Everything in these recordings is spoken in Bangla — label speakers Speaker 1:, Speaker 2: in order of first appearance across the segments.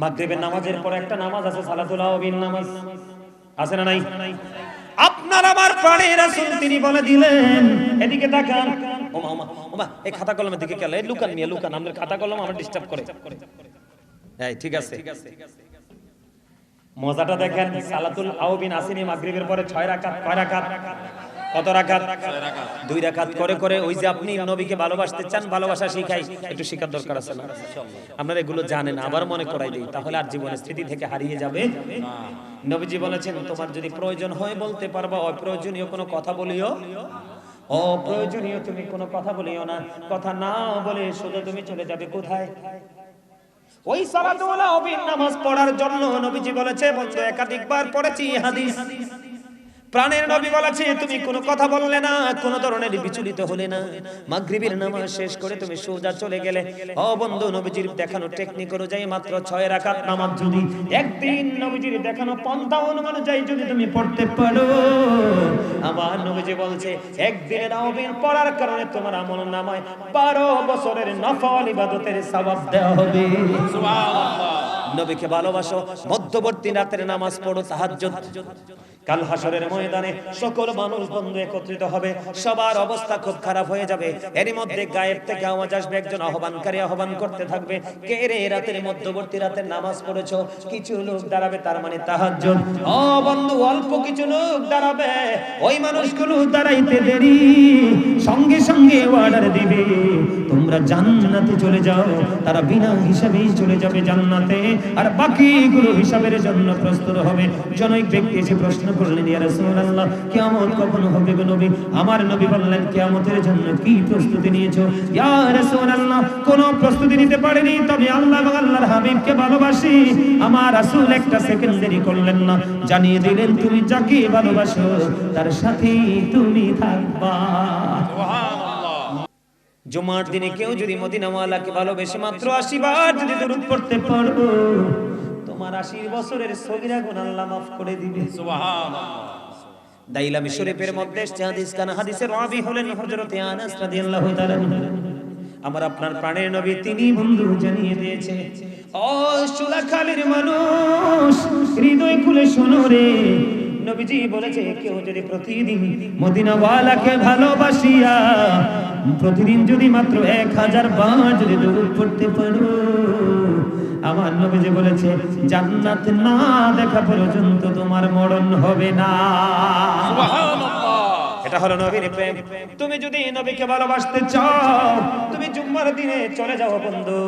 Speaker 1: মাগরিবের নামাজের পর একটা নামাজ আছে সালাতুল নামাজ। আছে না নাই? আপনার আমার প্রাণের রাসূল তিনি বলে দিলেন এদিকে তাকান। ওমা ওমা ওমা এই খাতা কলমের দিকে এই লুকান নিয়ে লুকান আমাদের খাতা কলম আমার ডিস্টার্ব করে। এই ঠিক আছে। মজাটা দেখেন সালাতুল আওবিন আসেনি মাগরিবের পরে ছয় রাকাত কয় রাকাত? কত রাখাত দুই রাখাত করে করে ওই যে আপনি নবীকে ভালোবাসতে চান, ভালোবাসা শিখাই, একটু শিখার দরকার আছে না? আপনারা এগুলো জানেন, আবার মনে করাই দিই, তাহলে আর জীবনের স্মৃতি থেকে হারিয়ে যাবে। নবীজি বলেছেন, তোমার যদি প্রয়োজন হয় বলতে পারবা, অপ্রয়োজনীয় কোনো কথা বলিও। অপ্রয়োজনীয় তুমি কোনো কথা বলিও না, কথা না বলে শুধু তুমি চলে যাবে কোথায়? ওই সালাতুল নামাজ পড়ার জন্য নবীজি বলেছে বলতে একাধিকবার পড়েছি হাদিস। প্রাণের নবী বলেছে তুমি কোনো কথা বললে না কোন ধরনের বিচলিত হলে না। মাগরিবের নামাজ শেষ করে তুমি সোজা চলে গেলে। ও বন্ধু নবীজির দেখানো টেকনিক অনুযায়ী মাত্র ছয় রাকাত নামাজ যদি একদিন নবীজির দেখানো পন্থা অনুযায়ী যদি তুমি পড়তে পারো। আমার নবীজি বলছে একদিনের আওবিন পড়ার কারণে তোমার আমল নামায় বারো বছরের নফল ইবাদতের সওয়াব দেওয়া হবে। নবীকে ভালোবাসো মধ্যবর্তী রাতের নামাজ পড়ো তাহাজ্জুদ। কাল হাসরের ময়দানে সকল মানুষ বন্ধু একত্রিত হবে। সবার অবস্থা খুব খারাপ হয়ে যাবে। এরই মধ্যে গায়েব থেকে আওয়াজ আসবে, একজন আহ্বানকারী আহ্বান করতে থাকবে। কে রে রাতের মধ্যবর্তী রাতের নামাজ পড়েছো? কিছু লোক দাঁড়াবে, তার মানে তাহাজ্জুদ। ও বন্ধু, অল্প কিছু লোক দাঁড়াবে। ওই মানুষগুলো দাঁড়াইতে দেরি। সঙ্গে সঙ্গে অর্ডার দিবে। তোমরা জান্নাতে চলে যাও। তারা বিনা হিসাবেই চলে যাবে জান্নাতে। আর বাকিগুলো হিসাবের জন্য প্রস্তুত হবে। জনৈক ব্যক্তি এসে প্রশ্ন করলেন, ইয়া রাসূলুল্লাহ, কিয়ামত কখন হবে গো নবী? আমার নবী বললেন, কিয়ামতের জন্য কি প্রস্তুতি নিয়েছো? ইয়া রাসূলুল্লাহ, কোন প্রস্তুতি নিতে পারেনি, তবে আল্লাহ এবং আল্লাহর হাবিবকে ভালোবাসি। আমার রাসূল একটা সেকেন্ড দেরি করলেন না, জানিয়ে দিলেন, তুমি যাকে ভালোবাসো, তার সাথেই তুমি থাকবা। জুমার দিনে কেউ যদি মদিনাওয়ালাকে ভালোবেসে মাত্র আশি যদি দরুদ পড়তে পারব তোমার আশি বছরের সগিরা গুণ আল্লাহ মাফ করে দিবে। দাইলামি শরীফের মধ্যে হাদিস কানা হাদিসের রাবি হলেন হযরতে আনাস রাদিয়াল্লাহু তাআলা আমার আপনার প্রাণের নবী তিনি বন্ধু জানিয়ে দিয়েছে ও সুলাখালের মানুষ হৃদয় খুলে শোনো রে। নবীজি বলেছে কেউ যদি প্রতিদিন মদিনাওয়ালাকে ভালোবাসিয়া প্রতিদিন যদি মাত্র এক হাজার বার যদি দরুদ পড়তে পারো আমার নবীজি বলেছে জান্নাত না দেখা পর্যন্ত তোমার মরণ হবে না। এটা হলো নবীর প্রেম। তুমি যদি নবীকে ভালোবাসতে চাও, তুমি জুম্মার দিনে চলে যাও বন্ধু।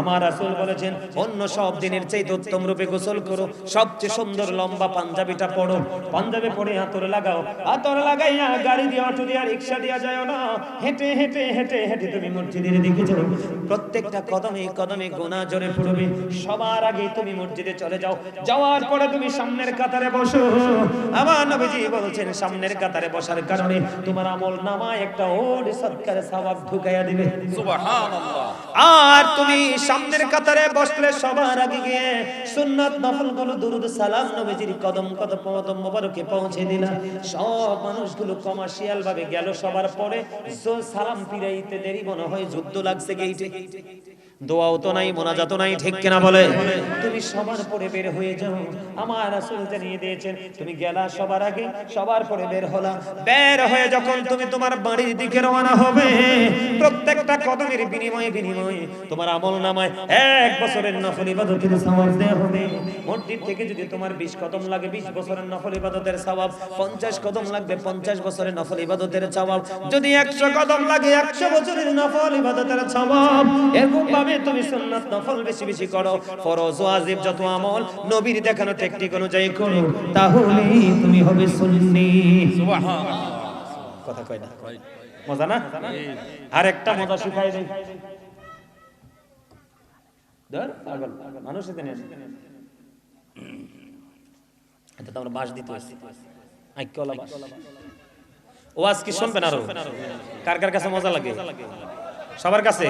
Speaker 1: আমার রাসূল বলেছেন, অন্য সব দিনের চাইতে উত্তম রূপে গোসল করো, সবচেয়ে সুন্দর লম্বা পাঞ্জাবিটা পরো পাঞ্জাবি পরে আতর লাগাও। আতর লাগাইয়া গাড়ি দিয়ে, অটো দিয়ে রিকশা দিয়ে যায় না। হেঁটে হেঁটে হেঁটে হেঁটে তুমি মসজিদের দিকে যাও। প্রত্যেকটা কদমে কদমে গোনা জোরে পড়বে। সবার আগে তুমি মসজিদে চলে যাও। যাওয়ার পরে তুমি সামনের কাতারে বসো। আমার নবীজি বলছেন, সামনের কাতারে বসার কারণে তোমার আমল নামায় একটা ওর সৎকার সওয়াব ঢুকাইয়া দিবে। আর তুমি সামনের কাতারে বসলে সবার আগে গিয়ে সুন্নাত নফলগুলো দুরুদ সালাম নবীজির কদম কদম কদম মোবারকে পৌঁছে দিলা। সব মানুষগুলো কমার্শিয়াল ভাবে গেল সবার পরে সালাম ফিরাইতে দেরি মনে হয় যুদ্ধ লাগছে গেইটে দোয়াও তো নাই, মোনাজাতও নাই, ঠিক কিনা বলে? তুমি সবার পরে বের হয়ে যাও। আমার রাসূল জানিয়ে দিয়েছেন, তুমি গেলা সবার আগে, সবার পরে বের হলা। বের হয়ে যখন তুমি তোমার বাড়ির দিকে রওনা হবে, প্রত্যেকটা কদমের বিনিময়ে বিনিময়ে তোমার আমল নামায় এক বছরের নফল ইবাদতের সওয়াব দেয়া হবে। মসজিদ থেকে যদি তোমার 20 কদম লাগে 20 বছরের নফল ইবাদতের সওয়াব 50 কদম লাগবে 50 বছরের নফল ইবাদতের সওয়াব। যদি 100 কদম লাগে 100 বছরের নফল ইবাদতের সওয়াব। এরকম ভাবে তুমি সুন্নাত নফল বেশি বেশি করো। ফরজ ওয়াজিব যত আমল নবীর দেখানো টেকনিক অনুযায়ী করো, তাহলেই তুমি হবে সুন্নি। কথা কয় না? মজা না? আর একটা মজা শিখাই দেই। ধর, পাগল। মানুষ এখানে আসে। এটা তো আমরা বাস দিতে আসছি। আইক্যলা বাস ওয়াজ কি শুনবেন আরও? কার কার কাছে মজা লাগে? সবার কাছে?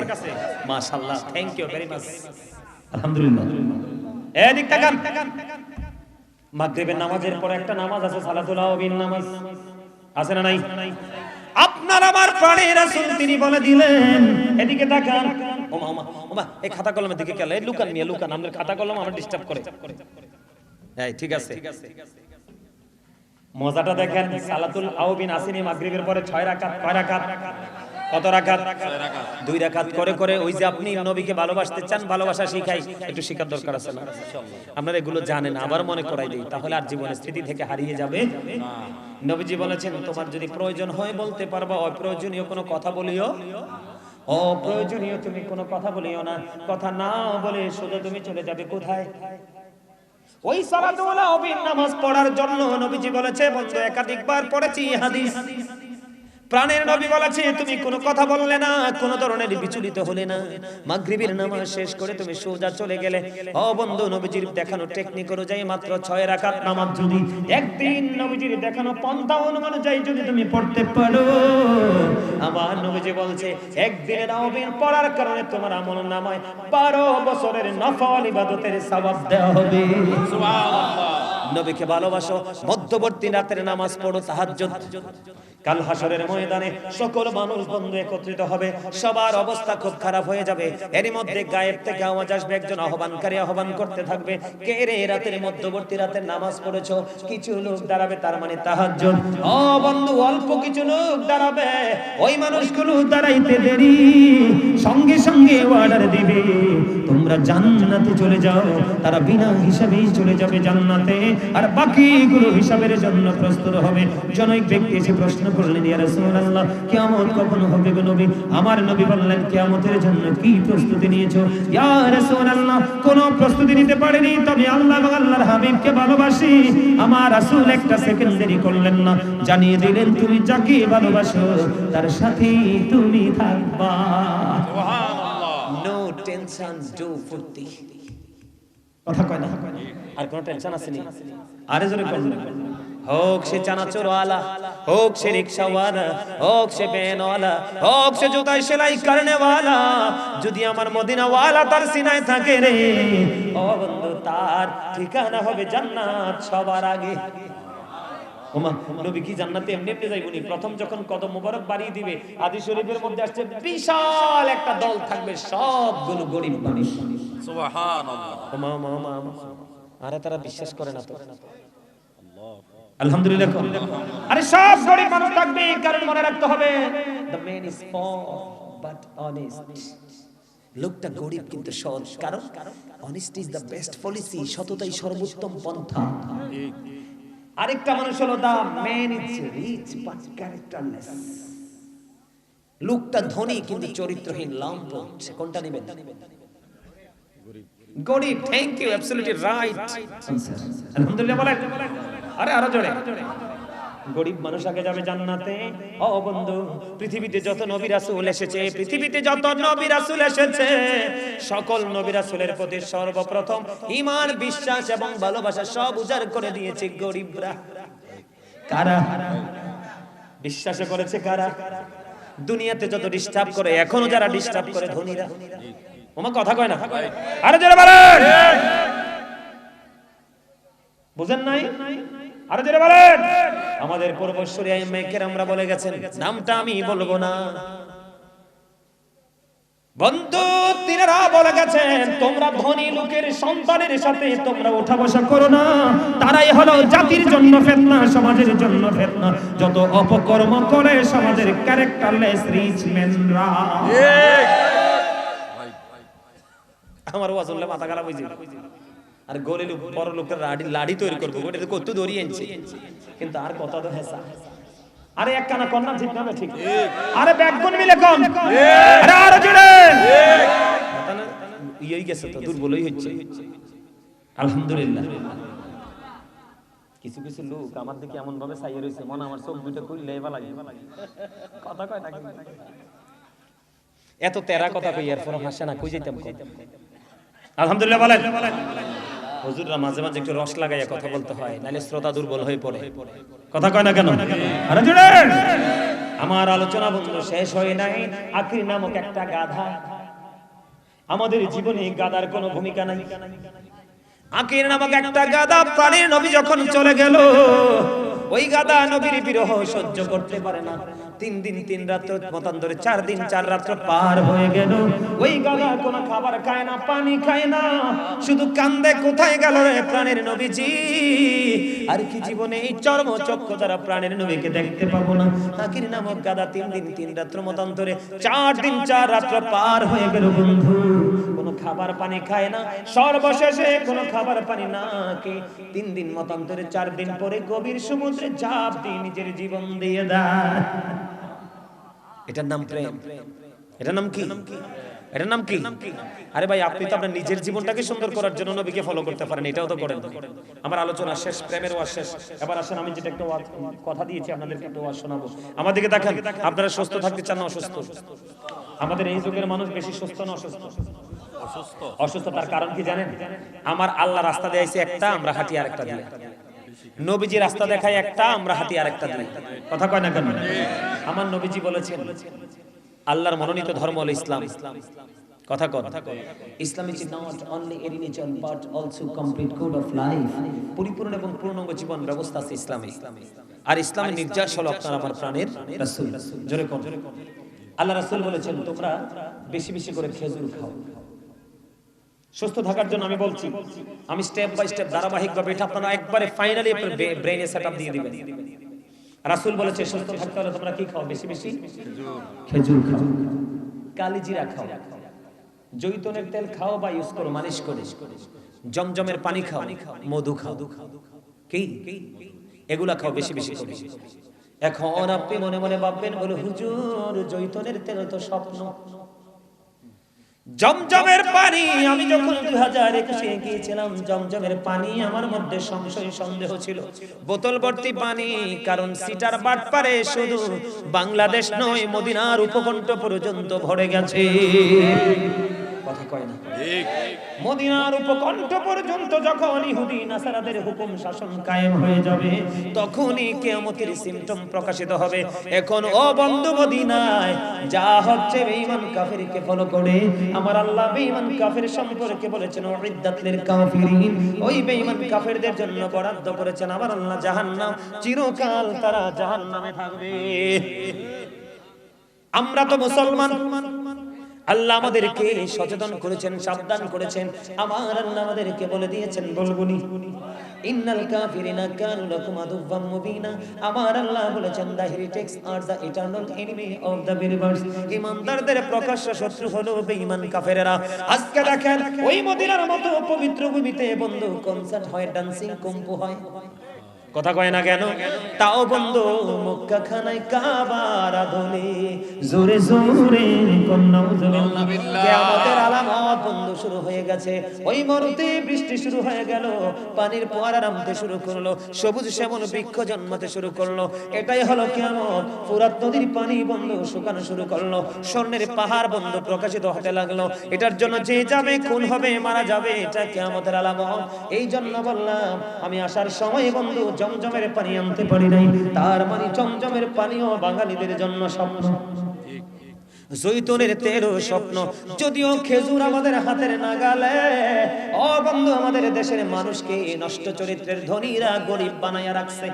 Speaker 1: মাশাআল্লাহ থ্যাংক ইউ ভেরি মাচ আলহামদুলিল্লাহ। এদিক তাকান। মাগরিবের নামাজের পর একটা নামাজ আছে সালাতুল আওবিন নামাজ। আছে না নাই? আপনার আমার প্রাণের রাসূল তিনি বলে দিলেন। এদিকে তাকান। ওমা ওমা ওমা এই খাতা কলমের দিকে গেল এই লুকান নিয়ে লুকান আমাদের খাতা কলম আমার ডিস্টার্ব করে। এই ঠিক আছে। মজাটা দেখেন সালাতুল আউবিন আসিনি মাগরিবের পরে ছয় রাকাত কয় রাকাত? কত রাকাত? দুই রাখাত করে করে ওই যে আপনি নবীকে ভালোবাসতে চান, ভালোবাসা শিখাই, একটু শিখার দরকার আছে না? আপনারা এগুলো জানেন, আবার মনে করাই দিই, তাহলে আর জীবনের স্মৃতি থেকে হারিয়ে যাবে। নবীজি বলেছেন, তোমার যদি প্রয়োজন হয় বলতে পারবা, অপ্রয়োজনীয় কোনো কথা বলিও। অপ্রয়োজনীয় তুমি কোনো কথা বলিও না, কথা না বলে শুধু তুমি চলে যাবে কোথায়? ওই সালাতুল নামাজ পড়ার জন্য, নবীজি বলেছে বন্ধু একাধিকবার পড়েছি হাদিস। প্রাণের নবী বলেছে, তুমি কোনো কথা বললে না, কোনো ধরনের বিচলিত হলে না। মাগরিবের নামাজ শেষ করে তুমি সোজা চলে গেলে। ও বন্ধু, নবীজির দেখানো টেকনিক অনুযায়ী মাত্র ছয় রাকাত নামাজ যদি, একদিন নবীজির দেখানো পন্থা অনুযায়ী যদি তুমি পড়তে পারো। আমার নবীজি বলছে, একদিনের আউবিন পড়ার কারণে তোমার আমল নামায় বারো বছরের নফল ইবাদতের সওয়াব দেওয়া হবে। নবীকে ভালোবাসো, মধ্যবর্তী রাতের নামাজ পড়ো, তাহাজ্জুদ। কাল হাসরের ময়দানে সকল মানুষ বন্ধু একত্রিত হবে। সবার অবস্থা খুব খারাপ হয়ে যাবে। এর মধ্যে গায়েব থেকে আওয়াজ আসবে, একজন আহ্বানকারী আহ্বান করতে থাকবে। কে রে রাতের মধ্যবর্তী রাতের নামাজ পড়েছো? কিছু লোক দাঁড়াবে, তার মানে তাহাজ্জুদ। ও বন্ধু, অল্প কিছু লোক দাঁড়াবে। ওই মানুষগুলো দাঁড়াইতে দেরি। সঙ্গে সঙ্গে অর্ডার দিবে। তোমরা জান্নাতে চলে যাও। তারা বিনা হিসাবেই চলে যাবে জান্নাতে। আর বাকিগুলো হিসাবের জন্য প্রস্তুত হবে। জনৈক ব্যক্তি এসে প্রশ্ন করলেন ইয়া রাসূলুল্লাহ কিয়ামত কখন হবে গো নবী? আমার নবী বললেন কিয়ামতের জন্য কি প্রস্তুতি নিয়েছো? ইয়া রাসূলুল্লাহ কোনো প্রস্তুতি নিতে পারেনি তবে আল্লাহ এবং আল্লাহর হাবিবকে ভালোবাসি। আমার রাসূল একটা সেকেন্ড দেরি করলেন না জানিয়ে দিলেন তুমি যাকে ভালোবাসো তার সাথেই তুমি থাকবা। নো টেনশন ডু ফুর্তি। কথা কয় না। আর কোনো টেনশন আছে নি? আরে জোরে কর। হোক সে চানাচুরওয়ালা হোক সে রিক্সাওয়ালা হোক সে ভ্যানওয়ালা হোক সে জুতায় সেলাই করনেওয়ালা যদি আমার মদিনাওয়ালা তার সিনায় থাকে রে ও বন্ধু তার ঠিকানা হবে জান্নাত সবার আগে ওমা নবী কি জান্নাতে এমনি এমনি যাইবনি প্রথম যখন কদম মোবারক বাড়িয়ে দিবে আদি শরীফের মধ্যে আসছে বিশাল একটা দল থাকবে সবগুলো গরিব মানুষ ওমা ওমা ওমা ওমা। আরে তারা বিশ্বাস করে না তো আলহামদুলিল্লাহ আরে সব গরিব মানুষ থাকবে কারণ মনে রাখতে হবে। The man is poor but honest লোকটা গরিব কিন্তু সৎ কারণ honesty is the best policy সততাই সর্বোত্তম পন্থা। আরেকটা মানুষ হলো the man is rich but characterless লোকটা ধনী কিন্তু চরিত্রহীন লাম্পট। কোনটা নেবেন? গরিব। থ্যাংক ইউ অ্যাবসলিউটলি রাইট আলহামদুলিল্লাহ বলেন। আরে আরও জোরে। গরিব মানুষ আগে যাবে জান্নাতে। ও বন্ধু, পৃথিবীতে যত নবী রাসূল এসেছে, পৃথিবীতে যত নবী রাসূল এসেছে, সকল নবী রাসূলের প্রতি সর্বপ্রথম ঈমান, বিশ্বাস এবং ভালোবাসা সব উজাড় করে দিয়েছে গরিবরা। কারা? বিশ্বাস করেছে কারা? দুনিয়াতে যত ডিস্টার্ব করে, এখনও যারা ডিস্টার্ব করে ধনীরা। ওমা কথা কয় না? আরে যারা বলেন। বুঝেন নাই? আরে যারা বলেন। আমাদের পূর্বশ্বরী আইমেকের আমরা বলে গেছেন নামটা আমি বলব না। বন্ধু তিনারা বলে গেছেন তোমরা ধনী লোকের সন্তানের সাথে তোমরা ওঠা বসা করো না। তারাই হলো জাতির জন্য ফেতনা সমাজের জন্য ফেতনা। যত অপকর্ম করে সমাজের ক্যারেক্টারলেস রিচ মেনরা। আমার ওয়াজ শুনলে মাথা খারাপ হয়েছে আর গলি বড় লোকের লাড়ি লাড়ি তৈরি করব ওটা কত দড়ি আনছে কিন্তু আর কত তো হেসা। আরে এক কানা কন্যা ঠিক না ঠিক। আরে ব্যাকগুন মিলে কম? আরে আরও না ইয়েই গেছে তো, দুর্বলই হচ্ছে। আলহামদুলিল্লাহ। কিছু কিছু লোক আমার দিকে এমন ভাবে চাইয়ে রয়েছে, মনে আমার চোখ দুটো খুললে এবার লাগে। কথা কয় না এত তেরা কথা কই এর ফোন হাসে না, কই যাইতাম কই? আলহামদুলিল্লাহ, বলেন। হুজুররা মাঝে মাঝে একটু রস লাগাইয়া কথা বলতে হয়, নাহলে শ্রোতা দুর্বল হয়ে পড়ে। কথা কয় না কেন? আমার আলোচনা বন্ধু শেষ হয় নাই আকির নামক একটা গাধা। আমাদের জীবনে গাদার কোনো ভূমিকা নাই। আকির নামক একটা গাদা প্রাণীর নবী যখন চলে গেল, ওই গাদা নবীর বিরহ সহ্য করতে পারে না। তিন দিন, তিন রাত্র মতান্তরে, চার দিন, চার রাত্র পার হয়ে গেল। ওই গাদা কোনো খাবার খায় না, পানি খায় না। শুধু কান্দে, কোথায় গেল রে প্রাণের নবীজি? আর কি জীবনে এই চর্ম চক্ষু দ্বারা প্রাণের নবীকে দেখতে পাবো না? হাকির নামক গাদা তিন দিন, তিন রাত্র মতান্তরে, চার দিন, চার রাত্র পার হয়ে গেল বন্ধু। কোনো খাবার পানি খায় না, সর্বশেষে কোনো খাবার পানি না কি তিন দিন মতান্তরে, চার দিন পরে গভীর সমুদ্রে ঝাঁপ দিয়ে নিজের জীবন দিয়ে দেয়। এটার নাম প্রেম। এটার নাম কি? এটার নাম কি? আরে ভাই আপনি তো আপনার নিজের জীবনটাকে সুন্দর করার জন্য নবীকে ফলো করতে পারেন এটাও তো করেন আমার আলোচনা শেষ প্রেমের ওয়াজ শেষ। এবার আসেন আমি যেটা একটা কথা দিয়েছি আপনাদেরকে একটা ওয়াজ শোনাবো। আমাদেরকে দেখেন আপনারা সুস্থ থাকতে চান না অসুস্থ? আমাদের এই যুগের মানুষ বেশি সুস্থ না অসুস্থ? অসুস্থ তার কারণ কি জানেন? আমার আল্লাহ রাস্তা দিয়েছে একটা আমরা হাঁটি আরেকটা দিই নবীজি রাস্তা দেখায় একটা আমরা হাঁটি আরেকটা দিই কথা কয় না কেন? আমার নবীজি বলেছেন আল্লাহর মনোনীত ধর্ম হলো ইসলাম। কথা কর Islam is not only a religion but also complete code of life পরিপূর্ণ এবং পূর্ণাঙ্গ জীবন ব্যবস্থা আছে ইসলামে। আর ইসলামের নির্যাস হলো আপনার আমার প্রাণের রাসূল। জোরে কর আল্লাহ রাসূল বলেছেন তোমরা বেশি বেশি করে খেজুর খাও। সুস্থ থাকার জন্য আমি বলছি আমি স্টেপ বাই স্টেপ ধারাবাহিকভাবে এটা আপনারা একবারে ফাইনালি ব্রেইনে সেটআপ দিয়ে দিবেন। রাসূল বলেছে সুস্থ থাকতে হলে তোমরা কি খাও বেশি বেশি? খেজুর খাও কালিজিরা খাও। জৈতনের তেল খাও বা ইউজ করো মালিশ করে। জমজমের পানি খাও মধু খাও। কি? এগুলা খাও বেশি বেশি করে। এখন আপনি মনে মনে ভাববেন বলে হুজুর জৈতনের তেল তো স্বপ্ন। জমজমের পানি। আমি যখন দুই হাজার একুশে গিয়েছিলাম জমজমের পানি আমার মধ্যে সংশয় সন্দেহ ছিল। বোতল ভর্তি পানি কারণ সিটার বাট পারে শুধু বাংলাদেশ নয় মদিনার উপকণ্ঠ পর্যন্ত ভরে গেছে। কথা কয় না। মদিনার উপকণ্ঠ পর্যন্ত যখন ইহুদি নাসারাদের হুকুম শাসন কায়েম হয়ে যাবে তখনই কিয়ামতের সিমটম প্রকাশিত হবে। এখন ও বন্ধু মদিনায় যা হচ্ছে বেঈমান কাফিরকে ফলো করে আমার আল্লাহ বেঈমান কাফির সম্পর্কে বলেছেন উইদ্দাত কাফিরিন। ওই বেঈমান কাফিরদের জন্য বরাদ্দ করেছেন আমার আল্লাহ জাহান্নাম চিরকাল তারা জাহান্নামে থাকবে। আমরা তো মুসলমান। আল্লাহ আমাদেরকে সচেতন করেছেন, সাবধান করেছেন। আমার আল্লাহ আমাদেরকে বলে দিয়েছেন বলবুনি ইন্নাল কাফিরিনা কানু লাকুম মুবিনা। আমার আল্লাহ বলেছেন the heretics R the eternal enemy of the believers ইমানদারদের প্রকাশ্য শত্রু হলো বেঈমান কাফেরেরা। আজকে দেখেন, ওই মদিনার মতো পবিত্র ভূমিতে বন্ধু কনসার্ট হয়, ডান্সিং, কুম্পু হয়। কথা কয় না কেন? তাও বন্ধ মক্কা খানায় কাবার আদলে জোরে জোরে আমাদের আলামত বন্ধ শুরু হয়ে গেছে। ওই মরুতে বৃষ্টি শুরু হয়ে গেল পানির পোয়ারা নামতে শুরু করল সবুজ শ্যামল বৃক্ষ জন্মাতে শুরু করল। এটাই হলো কেমন ফুরাত নদীর পানি বন্ধ শুকানো শুরু করল। স্বর্ণের পাহাড় বন্ধ প্রকাশিত হতে লাগল। এটার জন্য যে যাবে খুন হবে মারা যাবে এটা কেমতের আলামত। এই জন্য বললাম আমি আসার সময় বন্ধু জমজমের পানি আনতে পারি নাই। তার মানে জমজমের পানিও বাঙালিদের জন্য স্বপ্ন। জৈতনের তেরো স্বপ্ন। যদিও খেজুর আমাদের হাতের নাগালে ও আমাদের দেশের মানুষকে নষ্ট চরিত্রের ধনীরা গরিব বানাইয়া রাখছে।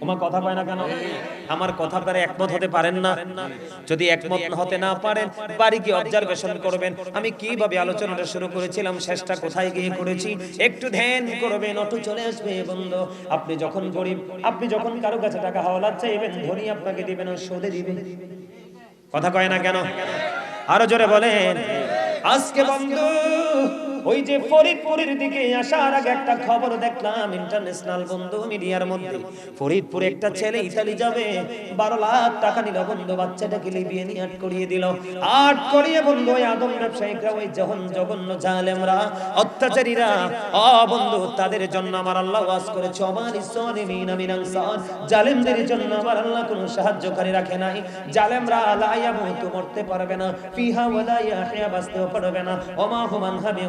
Speaker 1: তোমার কথা পায় না কেন? আমার কথা পারে একমত হতে পারেন না। যদি একমত হতে না পারেন, বাড়ি গিয়ে অবজারভেশন করবেন। আমি কীভাবে আলোচনাটা শুরু করেছিলাম, শেষটা কোথায় গিয়ে করেছি, একটু ধ্যান করবেন, অটো চলে আসবে বন্ধু। আপনি যখন গরিব, আপনি যখন কারও কাছে টাকা হাওলাত চাইবেন, ধনী আপনাকে দিবেন সুদে দিবেন কথা কয় না কেন? আরও জোরে বলেন, আজকে বন্ধু। ওই যে ফরিদপুরের দিকে আসার আগে একটা খবর দেখলাম ইন্টারন্যাশনাল বন্ধু মিডিয়ার মধ্যে। ফরিদপুরে একটা ছেলে ইতালি যাবে, বারো লাখ টাকা নিল, বন্ধু বাচ্চাটাকে লিবিয়ে নিয়ে আট করিয়ে দিল। আট করিয়ে বন্ধু ওই আদম ব্যবসায়িকরা ওই যখন জঘন্য জালেমরা, অত্যাচারীরা, অ বন্ধু, তাদের জন্য আমার আল্লাহ ওয়াজ করেছে। ইসনে মিনা মিনাং সান জালেমদের জন্য আমার আল্লাহ কোনো সাহায্যকারী রাখে নাই। জালেমরা লা ইয়ামুতু, মরতে পারবে না। ফিহা ওয়ালা ইয়াহইয়া বাঁচতেও পারবে না। ওমা হুমান হাবি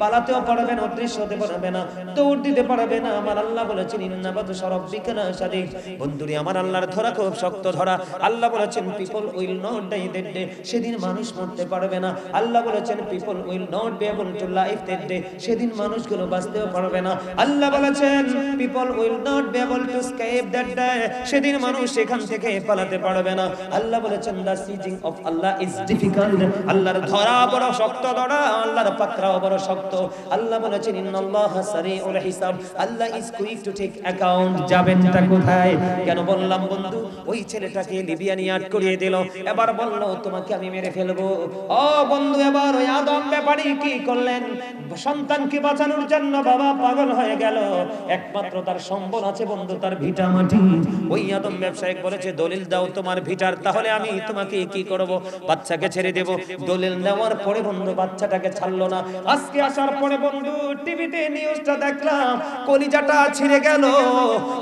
Speaker 1: পালাতেও পারবে না, অদৃশ্য হতে পারবে না, দৌড় দিতে পারবে না। আমার আল্লাহ বলেছেন না সাদিক বন্ধুরি, আমার আল্লাহর ধরা খুব শক্ত ধরা। আল্লাহ বলেছেন, people will not die day. সেদিন মানুষ মরতে পারবে না। আল্লাহ বলেছেন, people will not be able to life day. সেদিন মানুষগুলো বাঁচতেও পারবে না। আল্লাহ বলেছেন, people will not be able to escape that day. সেদিন মানুষ সেখান থেকে পালাতে পারবে না। আল্লাহ বলেছেন the seizing of Allah is difficult. আল্লাহর ধরা বড় শক্ত ধরা, আল্লাহর পাকড়াও বড় শক্ত। আল্লাহ বলেছেন, ইন্নাল্লাহ সারিউল হিসাব। Allah is quick to take account যাবেনটা কোথায়? কেন বললাম, বন্ধু, ওই ছেলেটাকে লিবিয়া নিয়ে আট করিয়ে দিল। এবার বলল, তোমাকে আমি মেরে ফেলব। ও বন্ধু, এবার ওই আদম ব্যাপারী কি করলেন? সন্তানকে বাঁচানোর জন্য বাবা পাগল হয়ে গেল। একমাত্র তার সম্বল আছে বন্ধু, তার ভিটা মাটি। ওই আদম ব্যবসায়িক বলেছে, দলিল দাও তোমার ভিটার, তাহলে আমি তোমাকে কি করব? বাচ্চাকে ছেড়ে দেব। দলিল নেওয়ার পরে বন্ধু, বাচ্চাটাকে ছাড়লো না। আজকে আসার পরে বন্ধু টিভিতে নিউজটা দেখলাম কলিজাটা ছিঁড়ে গেল।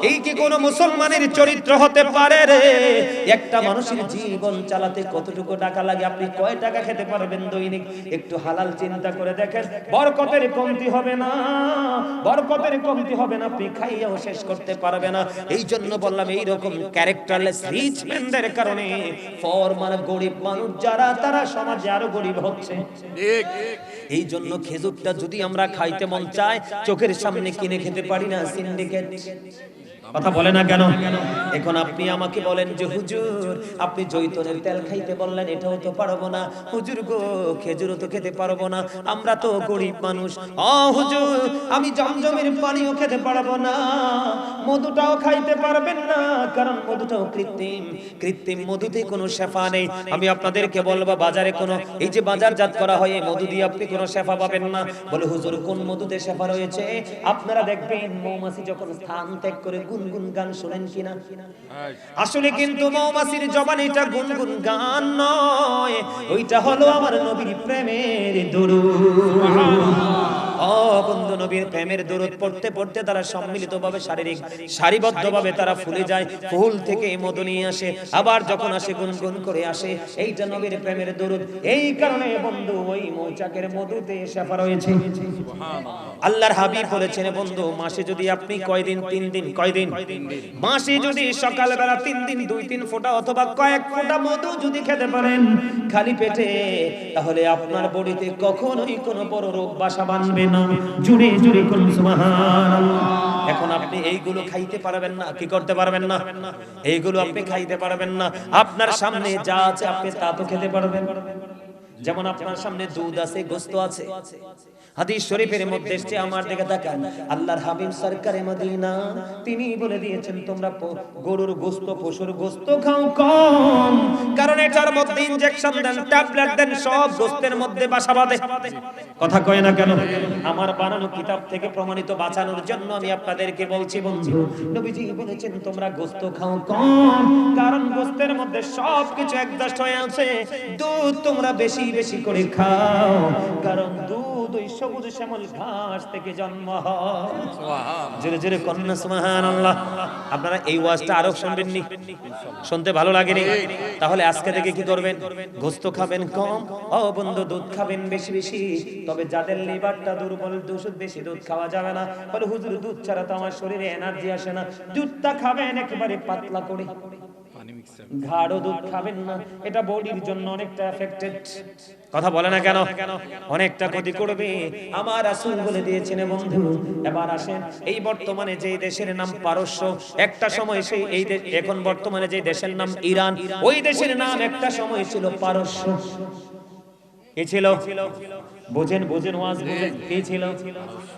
Speaker 1: এই কি কোন মুসলমানের চরিত্র হতে পারে রে? একটা মানুষের জীবন চালাতে কতটুকু টাকা লাগে আপনি কয় টাকা খেতে পারবেন দৈনিক? একটু হালাল চিন্তা করে দেখেন বরকতের কমতি হবে না বরকতের কমতি হবে না আপনি খাইয়াও শেষ করতে পারবে না। এই জন্য বললাম এই রকম ক্যারেক্টারলেস রিচ ম্যানদের কারণে ফরমার গরিব মানুষ যারা তারা সমাজে আরও গরিব হচ্ছে।
Speaker 2: ঠিক।
Speaker 1: এই জন্য খেজুরটা যদি আমরা খাইতে মন চায় চোখের সামনে কিনে খেতে পারি না সিন্ডিকেট কথা বলে না কেন? এখন আপনি আমাকে বলেন যে, হুজুর, আপনি জৈতনের তেল খাইতে বললেন, এটাও তো পারব না। হুজুর গো, খেজুরও তো খেতে পারব না। আমরা তো গরিব মানুষ। ও হুজুর, আমি জমজমের পানিও খেতে পারব না। মধুটাও খাইতে পারবেন না, কারণ মধুটাও কৃত্রিম। কৃত্রিম মধুতে কোনো শেফা নেই। আমি আপনাদেরকে বলব, বাজারে কোনো, এই যে বাজারজাত করা হয়, এই মধু দিয়ে আপনি কোনো শেফা পাবেন না। বলে, হুজুর, কোন মধুতে শেফা রয়েছে? আপনারা দেখবেন, মৌমাছি যখন স্থান ত্যাগ করে গুনগুন গান শোনেন কিনা? আসলে কিন্তু মৌমাছির জবান এটা গুনগুন গান নয়। ওইটা হলো আমার নবীর প্রেমের দরুদ। ও বন্ধু নবীর প্রেমের দরুদ পড়তে পড়তে তারা সম্মিলিতভাবে শারীরিক সারিবদ্ধভাবে তারা ফুলে যায় ফুল থেকে মধু নিয়ে আসে আবার যখন আসে গুনগুন করে আসে এইটা নবীর প্রেমের এই কারণে বন্ধু ওই মৌচাকের মধুতে শেফা রয়েছে। আল্লাহর হাবিব বলেছেন বন্ধু মাসে যদি আপনি কয়দিন তিন দিন কয়দিন? মাসে যদি সকালবেলা তিন দিন দুই তিন ফোঁটা অথবা কয়েক ফোঁটা মধু যদি খেতে পারেন খালি পেটে তাহলে আপনার বডিতে কখনোই কোনো বড় রোগ বাসা বাঁধবে না জুড়ে জুড়ে সুবহানাল্লাহ। এখন আপনি এইগুলো খাইতে পারবেন না, কি করতে পারবেন না? এইগুলো আপনি খাইতে পারবেন না। আপনার সামনে যা আছে আপনি তা তো খেতে পারবেন। যেমন আপনার সামনে দুধ আছে, গোস্ত আছে। হাদিস শরীফের মধ্যে এসছে, আমার দিকে তাকান, আল্লাহর হাবিব সরকারে মদিনা। তিনি বলে দিয়েছেন, তোমরা গরুর গোস্ত, পশুর গোস্ত খাও কম। কারণ এটার মধ্যে ইনজেকশন দেন ট্যাবলেট দেন, সব গোস্তের মধ্যে বাসা বাঁধে। কথা কয় না কেন? আমার বানানো কিতাব থেকে প্রমাণিত বাঁচানোর জন্য আমি আপনাদেরকে বলছি, বন্ধু, নবীজি বলেছেন, তোমরা গোস্ত খাও কম। কারণ গোস্তের মধ্যে সব কিছু একদাস্ট হয়ে আছে। দুধ তোমরা বেশি বেশি করে খাও। কারণ দুধ ওই সবুজ শ্যামল ঘাস থেকে জন্ম জোরে জোরে কন্যা সুবহানাল্লাহ। আপনারা এই ওয়াজটা আরও শুনবেন নি শুনতে ভালো লাগেনি? তাহলে আজকে থেকে কি করবেন? গোস্ত খাবেন কম ও বন্ধু দুধ খাবেন বেশি বেশি। তবে যাদের লিভারটা দুর্বল দুধ বেশি দুধ খাওয়া যাবে না। বলে হুজুর দুধ ছাড়া তো আমার শরীরে এনার্জি আসে না। দুধটা খাবেন একেবারে পাতলা করে। গাঢ় দুধ খাবেন না। এটা বডির জন্য অনেকটা এফেক্টেড কথা বলে না কেন? অনেকটা ক্ষতি করবে। আমার রাসূল বলে দিয়েছেন বন্ধু এবার আসেন। এই বর্তমানে যে দেশের নাম পারস্য একটা সময় সেই এই এখন বর্তমানে যে দেশের নাম ইরান ওই দেশের নাম একটা সময় ছিল পারস্য। কি ছিল? বোঝেন বোঝেন ওয়াজ বোঝেন। কি ছিল?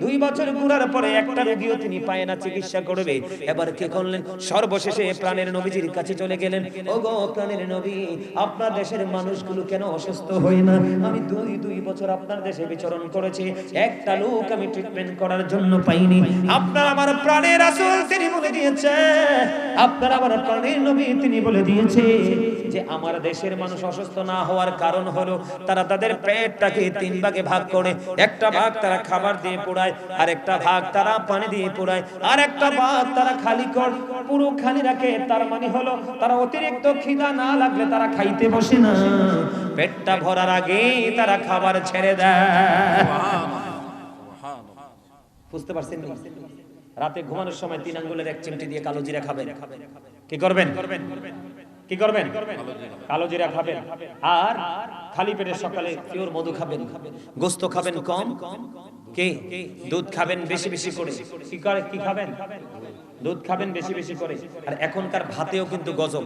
Speaker 1: দুই বছর ঘুরার পরে একটা রোগীও তিনি পায় না, চিকিৎসা করবে। এবার কে করলেন? সর্বশেষে প্রাণের নবীজির কাছে চলে গেলেন। ও গো প্রাণের নবী, আপনার দেশের মানুষগুলো কেন অসুস্থ হয় না? আমি দুই দুই বছর আপনার দেশে বিচরণ করেছি। একটা লোক আমি ট্রিটমেন্ট করার জন্য পাইনি। আপনার আমার প্রাণের আসল তিনি বলে দিয়েছে। আপনার আমার প্রাণের নবী তিনি বলে দিয়েছে। যে আমার দেশের মানুষ অসুস্থ না হওয়ার কারণ হলো তারা তাদের পেটটাকে তিন ভাগে ভাগ করে। একটা ভাগ তারা খাবার দিয়ে পোড়ায় আর একটা ভাগ তারা পানি দিয়ে পোড়ায় আর একটা ভাগ তারা খালি কর। পুরো খালি রাখে, তার মানে হলো তারা অতিরিক্ত খিদা না লাগলে তারা খাইতে বসে না। পেটটা ভরার আগে তারা খাবার ছেড়ে দেয়। বুঝতে পারছেন রাতে ঘুমানোর সময় তিন আঙ্গুলের এক চিমটি দিয়ে কালো জিরা খাবেন। কি করবেন? কি করবেন? কালো জিরা খাবেন। আর খালি পেটে সকালে পিওর মধু খাবেন। গোস্ত খাবেন কম। কে? দুধ খাবেন বেশি বেশি করে। কি করে কি খাবেন? দুধ খাবেন বেশি বেশি করে। আর এখনকার ভাতেও কিন্তু গজব।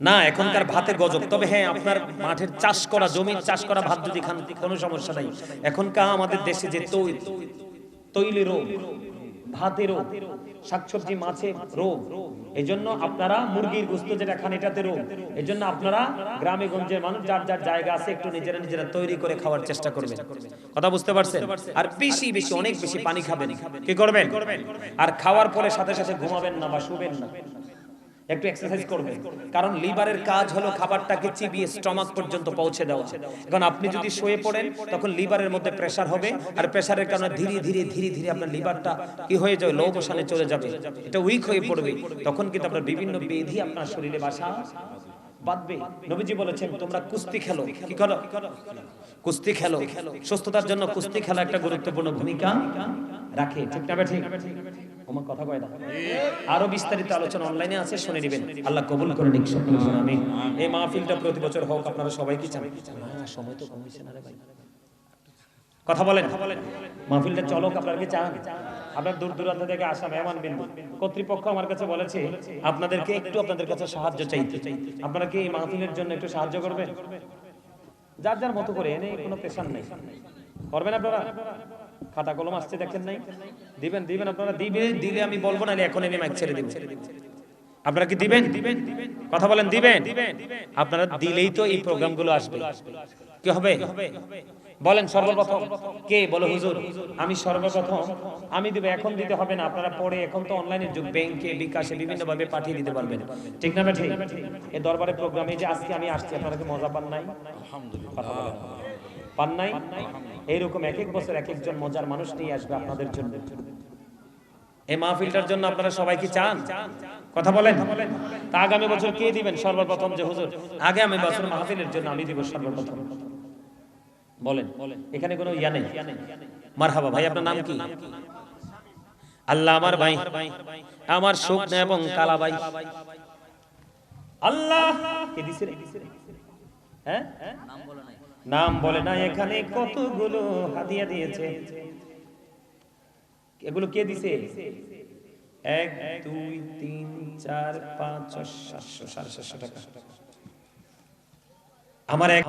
Speaker 1: না এখনকার ভাতে গজব। তবে হ্যাঁ আপনার মাঠের চাষ করা জমির চাষ করা ভাত যদি খান কোনো সমস্যা নাই। এখনকার আমাদের দেশে যে তৈল তৈলি রোগ। গ্রামে গঞ্জের মানুষ, যার যার জায়গা আছে, একটু নিজেরা নিজেরা তৈরি করে খাওয়ার চেষ্টা করবেন। কথা বুঝতে পারছেন? আর বেশি বেশি, অনেক বেশি পানি খাবেন। আর খাওয়ার পরে সাথে সাথে ঘুমাবেন না বা শুবেন না। একটু এক্সারসাইজ করবেন। কারণ লিভারের কাজ হলো খাবারটাকে চিবিয়ে স্টমাক পর্যন্ত পৌঁছে দেওয়া। এখন আপনি যদি শুয়ে পড়েন, তখন লিভারের মধ্যে প্রেসার হবে। আর প্রেসারের কারণে ধীরে ধীরে ধীরে ধীরে আপনার লিভারটা কি হয়ে যাবে লো মোশনে চলে যাবে। এটা উইক হয়ে পড়বে। তখন কিন্তু আপনার বিভিন্ন বেধি আপনার শরীরে বাসা বাঁধবে। নবীজি বলেছেন, তোমরা কুস্তি খেলো। কি করো? কুস্তি খেলো। সুস্থতার জন্য কুস্তি খেলা একটা গুরুত্বপূর্ণ ভূমিকা রাখে। ঠিক না ঠিক? আমার কথা কয় আরও বিস্তারিত আলোচনা অনলাইনে আছে, শুনে নেবেন। আল্লাহ কবুল করে নিক সকল আমি এই মাহফিলটা প্রতি বছর হোক, আপনারা সবাই কি চান? সময় তো না রে ভাই। কথা বলেন। মাহফিলটা চলক, আপনারা কি চান? আপনার দূর দূরান্ত থেকে আসা মেহমান বিন্দু। কর্তৃপক্ষ আমার কাছে বলেছে, আপনাদেরকে একটু আপনাদের কাছে সাহায্য চাইতে আপনারা কি এই মাহফিলের জন্য একটু সাহায্য করবেন? যার যার মতো করে, এনে কোনো প্রেশার নেই। করবেন আপনারা? খাতা কলম আসছে দেখেন নাই? দিবেন দিবেন আপনারা? দিবে দিলে আমি বলব না এখন এনে মাইক ছেড়ে দিব। আপনারা কি দিবেন? কথা বলেন দিবেন? আপনারা দিলেই তো এই প্রোগ্রামগুলো আসবে। কি হবে? বলেন সর্বপ্রথম। কে? বলো হুজুর। আমি সর্বপ্রথম। আমি দিব এখন দিতে হবে না। আপনারা পরে এখন তো অনলাইনের যুগ। ব্যাংকে বিকাশে বিভিন্ন ভাবে পাঠিয়ে দিতে পারবেন। ঠিক না ঠিক এই দরবারে প্রোগ্রামে যে আজকে আমি আসছি আপনারা কি মজা পান নাই? বলেন। পান নাই? এইরকম এক এক বছর এক একজন মজার মানুষ নিয়ে আসবে আপনাদের জন্য। এই মাহফিলটার জন্য আপনারা সবাই কি চান? কথা বলেন। তা আগামী বছর কে দিবেন? সর্বপ্রথম যে হুজুর। আগে আমি বছর মাহফিলের জন্য আমি দিব সর্বপ্রথম। বলেন। এখানে কোনো ইয়া নেই? মারহাবা ভাই আপনার নাম কি? আল্লাহ আমার ভাই আমার সুখ এবং কালা ভাই। আল্লাহ! কে দিছে? হ্যাঁ? নাম বলে না এখানে কতগুলো হাদিয়া দিয়েছে? এগুলো কে দিছে? এক দুই তিন চার পাঁচ ছয়, সাতশো সাড়ে সাতশো টাকা। আমার এক